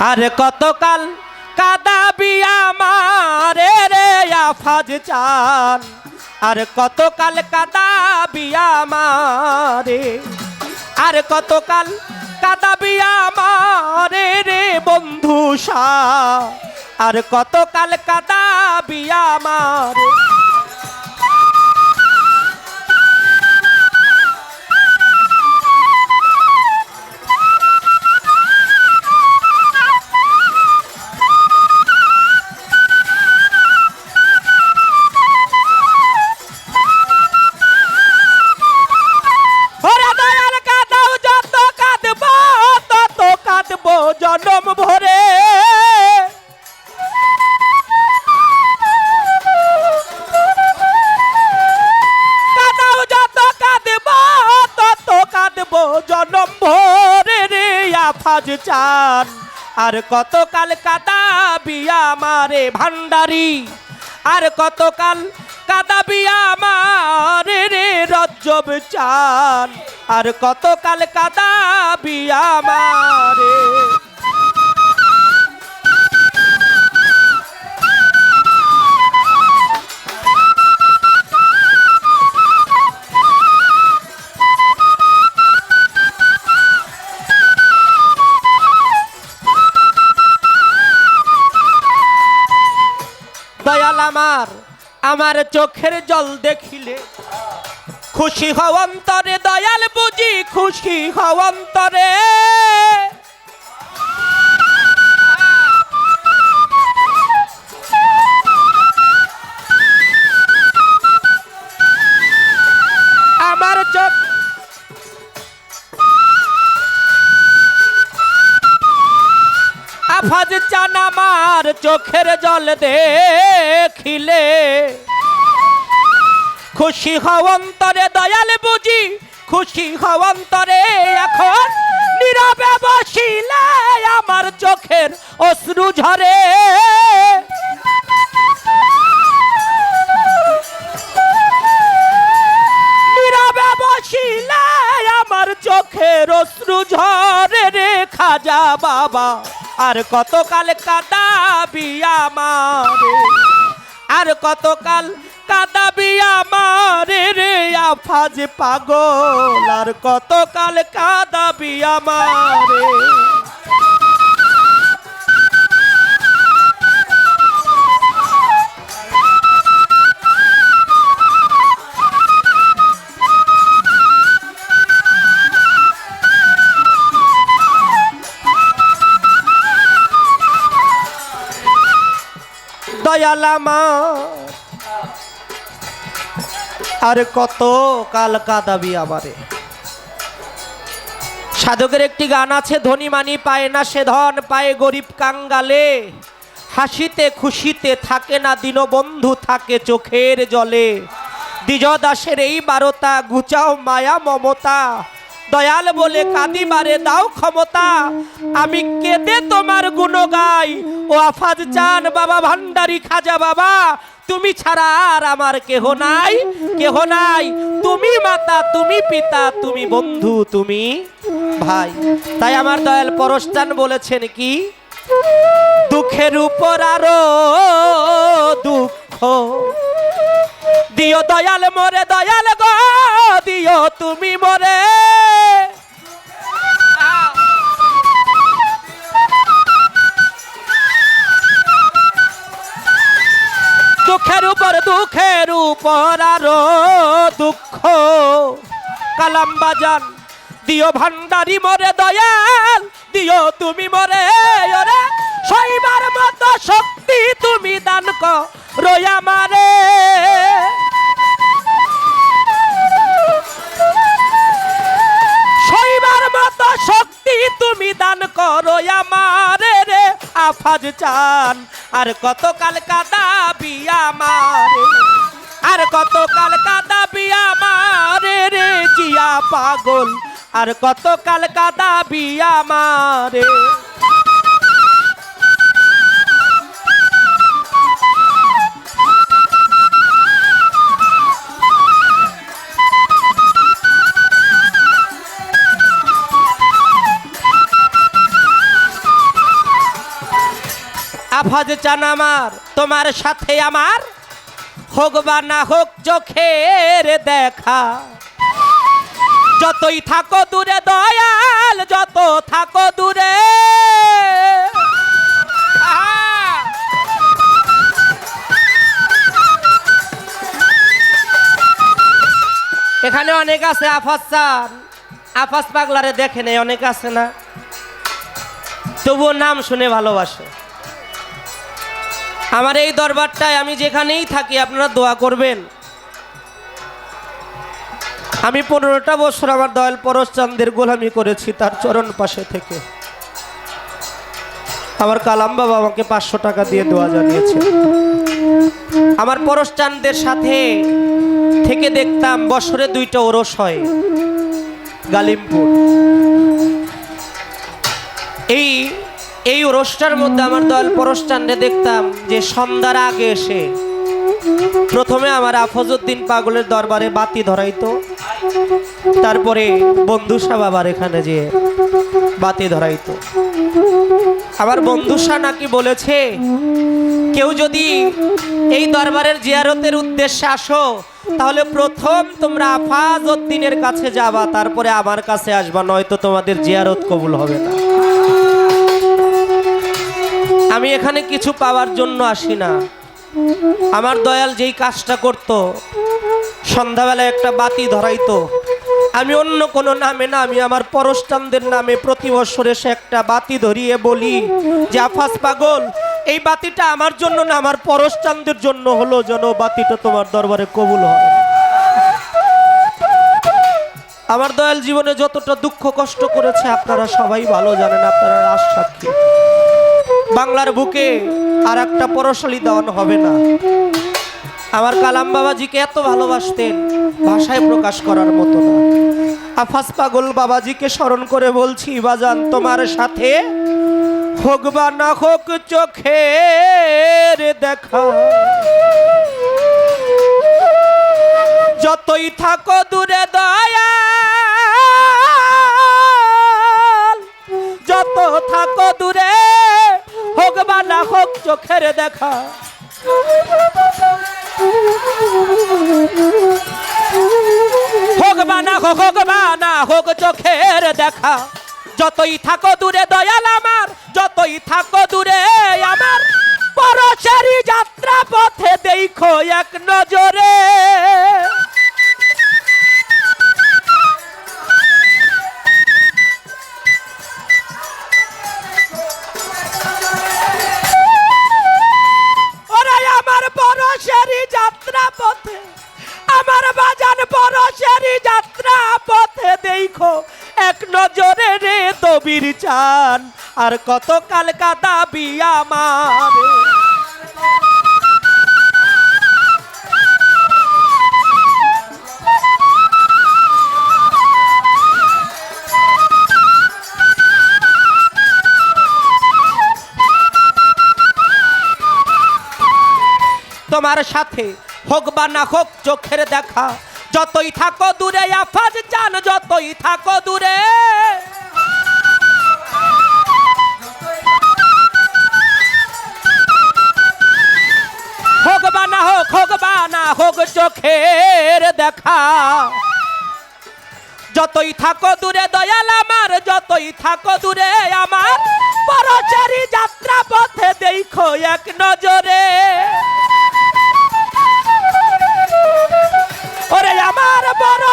আর কতকাল কাদাবি আমারে রে আফাজ চান? আর কতকাল কাদাবি আমারে? আর কতকাল কাদাবি আমারে রে বন্ধু শাহ আর কতকাল কাদাবি আমারে? আর কতকাল বিয়া মারে ভান্ডারি? আর কতকাল বিয়া মারে রে রজ্জব চান? আর কত কাল কতকাল বিয়া আমারে আমার চোখের জল দেখিলে খুশি হও দয়াল বুঝি খুশি হও আফাজ চান আমার চোখের জল দেখিলে। খুশি হওয়ন্তরে দয়াল বুঝি, খুশি হওয়ন্তরে এখন নীরবে বসিলে আমার চোখের অশ্রু ঝরে। নীরবে বসিলে আমার চোখের অশ্রু ঝরে রে খাজা বাবা, আর কতকাল কাদাবি আমারে। আর কতকাল কাদাবি আমার রে আফাজ পাগল? আর কতকাল কাদাবি আমারে? আমার। আর কত কাল কাদাবি আমারে। সাধকের একটি গান আছে, ধনী মানি পায় না সে ধন, পায় গরিব কাঙ্গালে। হাসিতে খুশিতে থাকে না দীনবন্ধু, থাকে চোখের জলে। দ্বিজ দাসের এই বারতা গুচাও মায়া মমতা। দয়াল বলে কাঁদিবারে দাও ক্ষমতা। আমি কেঁদে তোমার গুণ গাই ও আফাজ চান, বাবা ভান্ডারি খাজা বাবা। তুমি ছাড়া আর আমার কেহ নাই কেহ নাই। তুমি মাতা, তুমি পিতা, তুমি বন্ধু, তুমি ভাই। তাই আমার দয়াল পরস্তান বলেছেন কি? দুঃখের উপর আরও দুঃখ। দিও দয়াল মরে, দয়াল গো, দিও তুমি মরে। দুঃখের উপর আরও দুঃখ। কালাম বাজান, দিও ভান্ডারি মরে দয়াল, দিও তুমি মরে, ওরে। শৈবার মতো শক্তি তুমি দান রয়া মারে শৈবার মতো শক্তি তুমি দান করো আমারে রে। আফাজ চান, আর কতকাল কাদাবি আমারে। আর কত কতকাল কাদাবি আমারে রে জিয়া পাগল? আর কত কতকাল কাদাবি আমারে আফাজ চান আমার, তোমার সাথে আমার হোক বা না হোক চোখের দেখা। যতই থাকো দূরে দয়াল, যত থাকো দূরে। এখানে অনেক আছে আফাস চান আফাস পাগলারে দেখে নেই, অনেক আছে না? তবুও নাম শুনে ভালোবাসে। আমার এই দরবারটায় আমি যেখানেই থাকি, আপনারা দোয়া করবেন। আমি পনেরোটা বছর আমার দয়াল পরশচান্দের গোলামি করেছি, তার চরণ পাশে থেকে। আমার কালাম বাবা আমাকে পাঁচশো টাকা দিয়ে দোয়া জানিয়েছে আমার পরশচান্দের সাথে থেকে দেখতাম বছরে দুইটা ওরস হয়, গালিমপুর। এই এই ওরসটার মধ্যে আমার দয়াল পরশচান্ডে দেখতাম যে সন্ধ্যার আগে এসে প্রথমে আমার আফজউদ্দিন পাগলের দরবারে বাতি ধরাইতো, তারপরে বন্ধুসা বাবার এখানে যে বাতি ধরাইতো। আমার বন্ধুসা নাকি বলেছে, কেউ যদি এই দরবারের জিয়ারতের উদ্দেশ্যে আসো, তাহলে প্রথম তোমরা আফাজ উদ্দিনের কাছে যাবা, তারপরে আমার কাছে আসবা, নয়তো তোমাদের জিয়ারত কবুল হবে না। আমি এখানে কিছু পাওয়ার জন্য আসি না। আমার দয়াল যেই কাজটা করত, সন্ধ্যাবেলায় একটা বাতি ধরাইতো। আমি অন্য কোনো নামে না, আমি আমার পরস্টানদের নামে প্রতি বছর এসে একটা বাতি ধরিয়ে বলি যে, আফাস পাগল, এই বাতিটা আমার জন্য না, আমার পরস্টানদের জন্য হলো যেন বাতিটা তোমার দরবারে কবুল হয়। আমার দয়াল জীবনে যতটা দুঃখ কষ্ট করেছে, আপনারা সবাই ভালো জানেন, আপনারা রাজ সাক্ষী বাংলার বুকে আর একটা পরশালী দেওয়ান হবে না। আমার কালাম বাবাজিকে এত ভালোবাসতেন, ভাষায় প্রকাশ করার মতো না। আফাস পাগল বাবাজিকে স্মরণ করে বলছি, বাজান, তোমার সাথে হোক বা না হোক চোখের দেখা। যতই থাকো দূরে দয়াল, যত থাকো দূরে হোক বা না হোক চোখের দেখা। হোক বা না হোক হোক বা না হোক চোখের দেখা। যতই থাকো দূরে দয়াল আমার, যতই থাকো দূরে আমার, পরশেরই যাত্রা পথে দেখো এক নজরে। আর কত কাল কাদাবি আমার? তোমার সাথে হোক বা না হোক চোখের দেখা, যতই থাকো দূরে আফাজ জান, যতই থাকো দূরে। হোক বা না হোক হোক বা না হোক চোখের দেখা। যতই থাকো দূরে দয়াল আমার, যতই থাকো দূরে আমার, পরচারি যাত্রা পথে দেখো এক নজরে। ওরে আমার বড়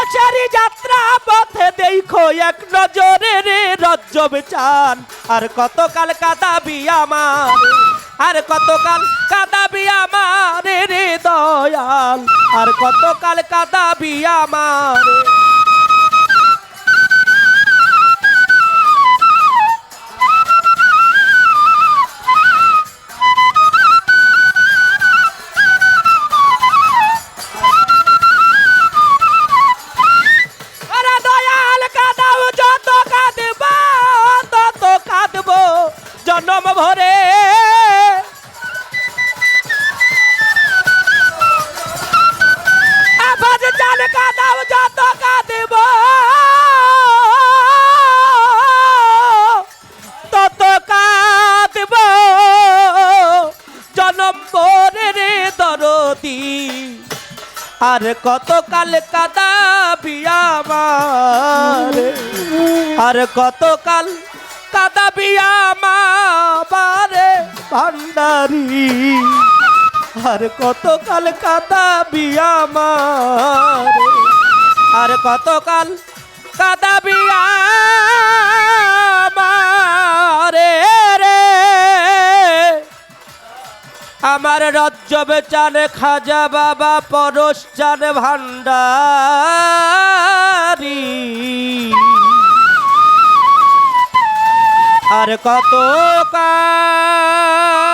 যাত্রা পথে দেখো এক নজরে রে রজ্জব চান, আর কতকাল কাদাবি আমার। আর কতকাল কাদাবি আমার রে দয়াল? আর কতকাল কাদাবি আমার? আর কত কাল কাদাবি আমার? আর কত কাল কাদাবি আমারে ভান্ডারি? আর কত কাল কাদাবি আমার আর কত কাল কাদাবি আমারে আমার রাজ্য বেচানে খাজা বাবা পরশ চান ভান্ডারি আর কত কাল